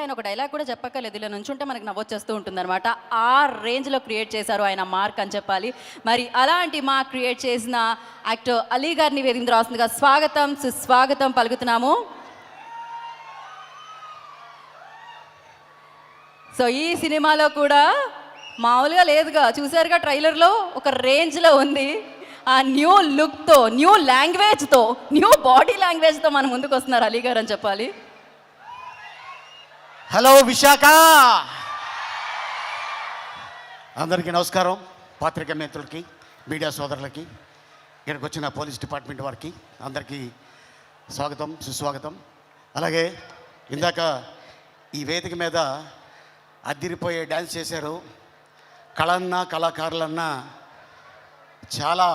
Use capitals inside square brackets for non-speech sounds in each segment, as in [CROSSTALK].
ఆయన ఒక డైలాగ్ కూడా చెప్పక్కర్లేదు. ఇలా నుంచుంటే మనకు నవ్వొచ్చేస్తూ ఉంటుందన్నమాట. ఆ రేంజ్లో క్రియేట్ చేశారు ఆయన మార్క్ అని చెప్పాలి. మరి అలాంటి మార్క్ క్రియేట్ చేసిన యాక్టర్ అలీ గారిని వేదిక రాస్తుందిగా స్వాగతం సుస్వాగతం పలుకుతున్నాము. సో ఈ సినిమాలో కూడా మామూలుగా లేదుగా. చూసారుగా ట్రైలర్లో ఒక రేంజ్లో ఉంది. ఆ న్యూ లుక్తో న్యూ లాంగ్వేజ్తో న్యూ బాడీ లాంగ్వేజ్తో మన ముందుకు వస్తున్నారు అలీ గారు అని చెప్పాలి. హలో విశాఖ! అందరికీ నమస్కారం. పాత్రిక మిత్రులకి మీడియా సోదరులకి ఇక్కడికి వచ్చిన పోలీస్ డిపార్ట్మెంట్ వారికి అందరికీ స్వాగతం సుస్వాగతం. అలాగే ఇందాక ఈ వేదిక మీద అద్దిరిపోయే డ్యాన్స్ చేశారు. కళన్నా కళాకారులన్నా చాలా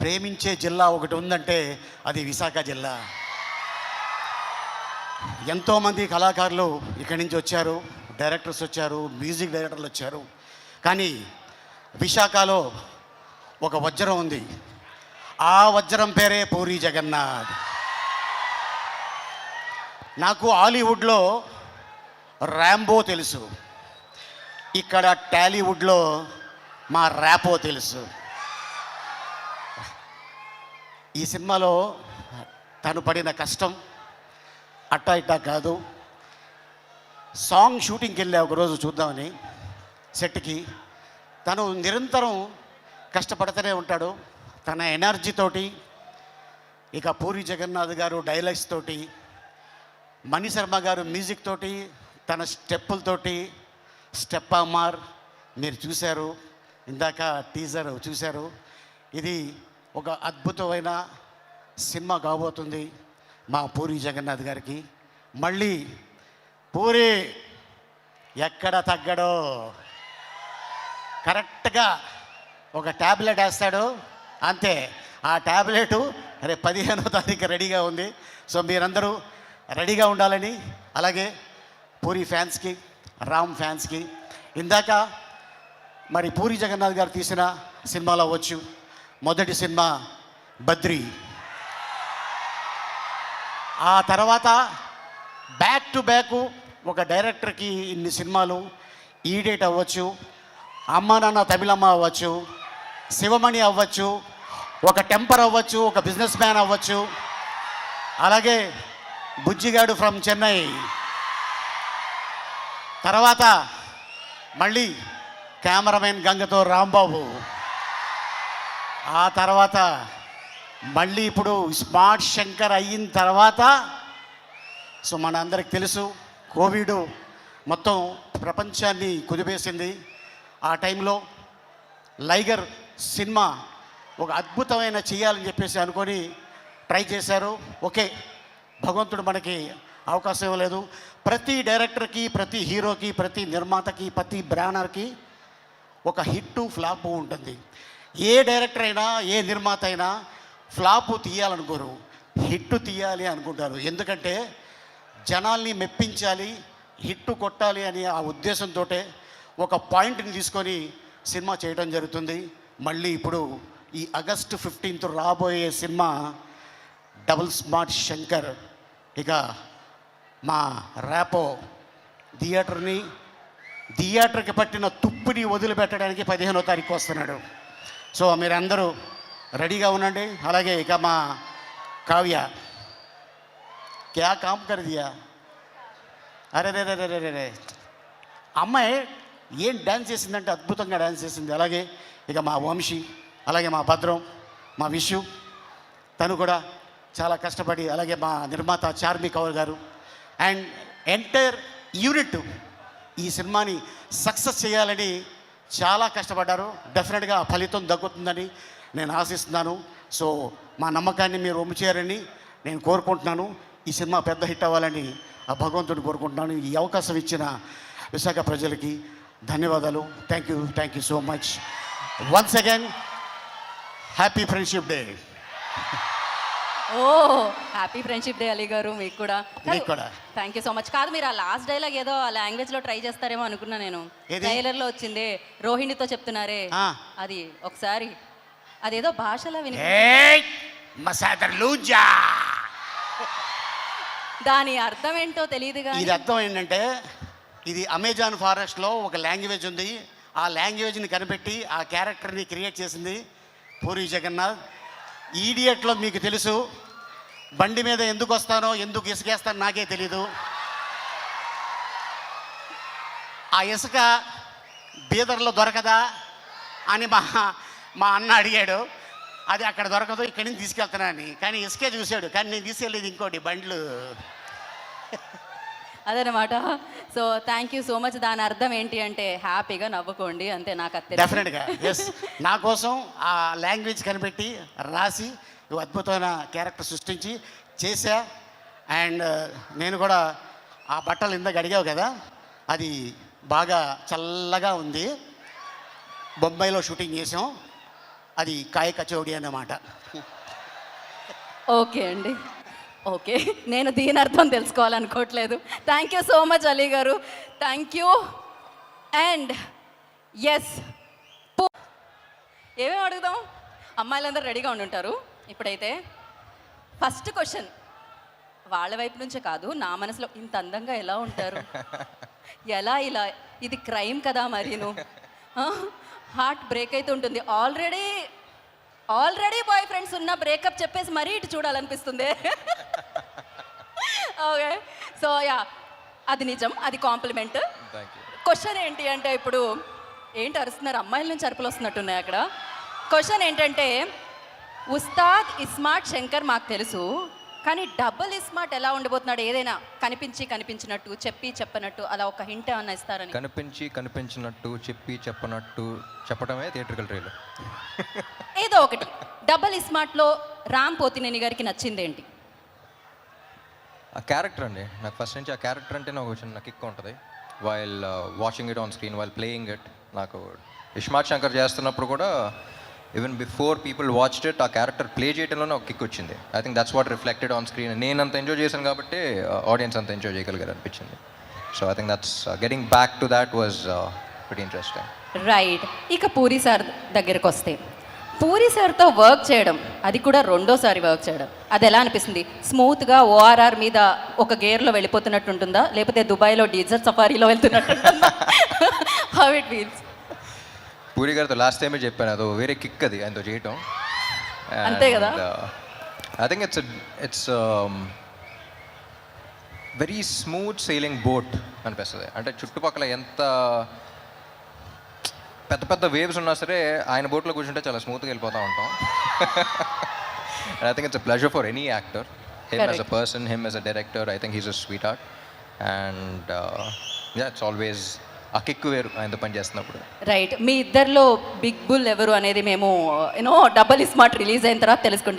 ప్రేమించే జిల్లా ఒకటి ఉందంటే అది విశాఖ జిల్లా. ఎంతోమంది కళాకారులు ఇక్కడి నుంచి వచ్చారు డైరెక్టర్స్ వచ్చారు మ్యూజిక్ డైరెక్టర్లు వచ్చారు. కానీ విశాఖలో ఒక వజ్రం ఉంది. ఆ వజ్రం పేరే పూరి జగన్నాథ్. నాకు హాలీవుడ్లో ర్యాంబో తెలుసు. ఇక్కడ టాలీవుడ్లో మా ర్యాపో తెలుసు. ఈ సినిమాలో తను పడిన కష్టం అట్టా ఇట్టా కాదు. సాంగ్ షూటింగ్కి వెళ్ళా ఒకరోజు చూద్దామని సెట్కి. తను నిరంతరం కష్టపడుతూనే ఉంటాడు. తన ఎనర్జీతోటి ఇక పూరి జగన్నాథ్ గారు డైలాగ్స్ తోటి మణి శర్మ గారు మ్యూజిక్ తోటి తన స్టెప్పులతోటి స్టెప్ అమ్మార్ మీరు చూశారు ఇందాక టీజర్ చూశారు. ఇది ఒక అద్భుతమైన సినిమా కాబోతుంది. మా పూరి జగన్నాథ్ గారికి. మళ్ళీ పూరి ఎక్కడ తగ్గడో. కరెక్ట్గా ఒక ట్యాబ్లెట్ వేస్తాడు. అంతే. ఆ ట్యాబ్లెట్ రేపు పదిహేనో తారీఖు రెడీగా ఉంది. సో మీరందరూ రెడీగా ఉండాలని అలాగే పూరి ఫ్యాన్స్కి రామ్ ఫ్యాన్స్కి. ఇందాక మరి పూరి జగన్నాథ్ గారు తీసిన సినిమాలో వచ్చు మొదటి సినిమా బద్రి. ఆ తర్వాత బ్యాక్ టు బ్యాక్ ఒక డైరెక్టర్కి ఇన్ని సినిమాలు ఈడేట్ అవ్వచ్చు అమ్మ నాన్న తమిళమ్మ అవ్వచ్చు శివమణి అవ్వచ్చు ఒక టెంపర్ అవ్వచ్చు ఒక బిజినెస్ మ్యాన్ అవ్వచ్చు. అలాగే బుజ్జిగాడు ఫ్రమ్ చెన్నై తర్వాత మళ్ళీ కెమెరామెన్ గంగతో రాంబాబు. ఆ తర్వాత మళ్ళీ ఇప్పుడు స్మార్ట్ శంకర్ అయిన తర్వాత సో మన అందరికి తెలుసు కోవిడ్ మొత్తం ప్రపంచాన్ని కుదిపేసింది. ఆ టైంలో లైగర్ సినిమా ఒక అద్భుతమైన చేయాలని చెప్పేసి అనుకొని ట్రై చేశారు. ఓకే భగవంతుడు మనకి అవకాశం ఇవ్వలేదు. ప్రతి డైరెక్టర్కి ప్రతి హీరోకి ప్రతి నిర్మాతకి ప్రతి బ్రానర్కి ఒక హిట్ ఫ్లాప్ ఉంటుంది. ఏ డైరెక్టర్ అయినా ఏ నిర్మాత అయినా ఫ్లాప్ తీయాలనుకోరు హిట్ తీయాలి అనుకుంటారు. ఎందుకంటే జనాల్ని మెప్పించాలి హిట్ కొట్టాలి అనే ఆ ఉద్దేశంతో ఒక పాయింట్ని తీసుకొని సినిమా చేయడం జరుగుతుంది. మళ్ళీ ఇప్పుడు ఈ ఆగస్టు ఫిఫ్టీన్త్ రాబోయే సినిమా డబుల్ స్మార్ట్ శంకర్. ఇక మా ర్యాపో థియేటర్ని థియేటర్కి పట్టిన తుప్పిని వదిలిపెట్టడానికి పదిహేనో తారీఖు వస్తున్నాడు. సో మీరందరూ రెడీగా ఉండండి. అలాగే ఇక మా కావ్య. క్యా కామ్ కర్ దియా? అరే రే రే రే రే రే అమ్మాయి ఏం డ్యాన్స్ చేసిందంటే అద్భుతంగా డ్యాన్స్ చేసింది. అలాగే ఇక మా వంశీ అలాగే మా భద్రం మా విషు తను కూడా చాలా కష్టపడి అలాగే మా నిర్మాత చార్మి కౌర్ గారు. అండ్ ఎంటైర్ యూనిట్ ఈ సినిమాని సక్సెస్ చేయాలని చాలా కష్టపడ్డారు. డెఫినెట్గా ఫలితం దక్కుతుందని నేను ఆశిస్తున్నాను. సో మా నమ్మకాన్ని మీరు చేయాలని నేను కోరుకుంటున్నాను. ఈ సినిమా పెద్ద హిట్ అవ్వాలని ఆ భగవంతుని కోరుకుంటున్నాను. ఈ అవకాశం ఇచ్చిన విశాఖ ప్రజలకి ధన్యవాదాలు. Thank you thank you so much once again happy friendship day oh happy friendship day Ali గారు మీకు కూడా. మీకు కూడా. థ్యాంక్ యూ సో మచ్ కాదు మీరు ఆ లాస్ట్ డైలాగ్ ఏదో ఆ లాంగ్వేజ్లో ట్రై చేస్తారేమో అనుకున్నా నేను? ట్రైలర్లో వచ్చింది. రోహిణితో చెప్తున్నారే. అది ఒకసారి అదేదో భాషలో విని దాని అర్థం ఏంటో తెలియదు కానీ ఇది అర్థం ఏంటంటే ఇది అమెజాన్ ఫారెస్ట్లో ఒక లాంగ్వేజ్ ఉంది. ఆ లాంగ్వేజ్ని కనిపెట్టి ఆ క్యారెక్టర్ని క్రియేట్ చేసింది పూరి జగన్నాథ్. ఈడియట్లో మీకు తెలుసు బండి మీద ఎందుకు వస్తానో ఎందుకు ఇసుకేస్తానో నాకే తెలీదు. ఆ ఇసుక బీదర్లో దొరకదా అని మా మా అన్న అడిగాడు అది అక్కడ దొరకదు ఇక్కడి నుంచి తీసుకెళ్తున్నానని కానీ ఇసుకే చూశాడు కానీ నేను తీసుకెళ్ళేది ఇంకోటి బండ్లు. అదనమాట so thank you so much దాని అర్థం ఏంటి అంటే హ్యాపీగా నవ్వుకోండి అంతే నాకు తెలుసు. డెఫినెట్గా ఎస్ నా కోసం ఆ లాంగ్వేజ్ కనిపెట్టి రాసి ఈ అద్భుతమైన క్యారెక్టర్ సృష్టించి చేశా. అండ్ నేను కూడా ఆ బట్టలు ఇందాక అడిగావు కదా అది బాగా చల్లగా ఉంది. బొంబాయిలో షూటింగ్ చేసాం అది కాయ కచోడి అన్నమాట. ఓకే అండి. ఓకే. నేను దీని అర్థం తెలుసుకోవాలనుకోవట్లేదు. Thank you so much Ali గారు. థ్యాంక్ యూ అండ్ ఎస్ ఏమేమి అడుగుదాం? అమ్మాయిలందరూ రెడీగా ఉండి ఉంటారు ఇప్పుడైతే ఫస్ట్ క్వశ్చన్ వాళ్ళ వైపు నుంచే కాదు నా మనసులో ఇంత అందంగా ఎలా ఉంటారు? [LAUGHS] ఎలా ఇలా ఇది క్రైమ్ కదా మరీను? హార్ట్ బ్రేక్ అయితే ఉంటుంది. ఆల్రెడీ ఆల్రెడీ బాయ్ ఫ్రెండ్స్ ఉన్న బ్రేకప్ చెప్పేసి మరీ ఇటు చూడాలనిపిస్తుంది. [LAUGHS] ఓకే. సో యా అది నిజం అది కాంప్లిమెంట్. క్వశ్చన్ ఏంటి అంటే ఇప్పుడు ఏంటి అరుస్తున్నారు? అమ్మాయిల నుంచి అరుపులు వస్తున్నట్టున్నాయి అక్కడ. క్వశ్చన్ ఏంటంటే ఉస్తాద్ ఇస్మార్ట్ శంకర్ మాకు తెలుసు. కానీ డబుల్ ఇస్మార్ట్ ఎలా ఉండబోతున్నాడు? ఏదైనా కనిపించి కనిపించినట్టు చెప్పి చెప్పనట్టు అలా ఒక హింట్ ఏమన్నా ఇస్తారని. కనిపించి కనిపించినట్టు చెప్పి చెప్పనట్టు చెప్పడమే థియేట్రికల్ ట్రైలర్ ఏదో ఒకటి. డబుల్ ఇస్మార్ట్లో రామ్ పోతినేని గారికి నచ్చింది ఏంటి? ఆ క్యారెక్టర్ అండి. నాకు ఫస్ట్ నుంచి ఆ క్యారెక్టర్ అంటే నాకు చిన్న కిక్ ఉంటుంది. While watching it on screen while playing it నాకు ఇష్మాత్ శంకర్ చేస్తున్నప్పుడు కూడా even before people watched it ఆ క్యారెక్టర్ ప్లే చేయడంలోనే ఒక కిక్ వచ్చింది. I think that's what reflected on screen నేను అంత ఎంజాయ్ చేశాను కాబట్టి ఆడియన్స్ అంత ఎంజాయ్ చేయగలిగారు అనిపించింది. So I think that's getting back to that was very interesting right ఇక పూరి సార్ దగ్గరకు వస్తే పూరి సార్తో వర్క్ చేయడం అది కూడా రెండోసారి వర్క్ చేయడం అది ఎలా అనిపిస్తుంది? స్మూత్గా ఓఆర్ఆర్ మీద ఒక గేర్లో వెళ్ళిపోతున్నట్టు ఉంటుందా లేకపోతే దుబాయ్లో డీజర్ సఫారీలో వెళ్తున్నట్టు హౌ ఇట్ ఫీల్స్ పూరి గారితో లాస్ట్ టైమే చెప్పాను అదో వేరే కిక్ అది ఆయనతో చేయటం. అంతే కదా? I think it's it's very smooth sailing boat అనిపిస్తుంది. అంటే చుట్టుపక్కల ఎంత పెద్ద పెద్ద వేవ్స్ ఉన్నా సరే ఆయన బోట్లో కూర్చుంటే చాలా స్మూత్గా వెళ్ళిపోతూ ఉంటాం. I think it's a pleasure for any actor him as a. Person him as a director I think he's a sweet heart and it's always ఆ కిక్ వేరు ఆయనతో పని చేస్తున్నప్పుడు. రైట్ మీ ఇద్దరిలో బిగ్ బుల్ ఎవరు అనేది మేము యూనో డబల్ స్మార్ట్ రిలీజ్ అయిన తర్వాత తెలుసుకుంటాం.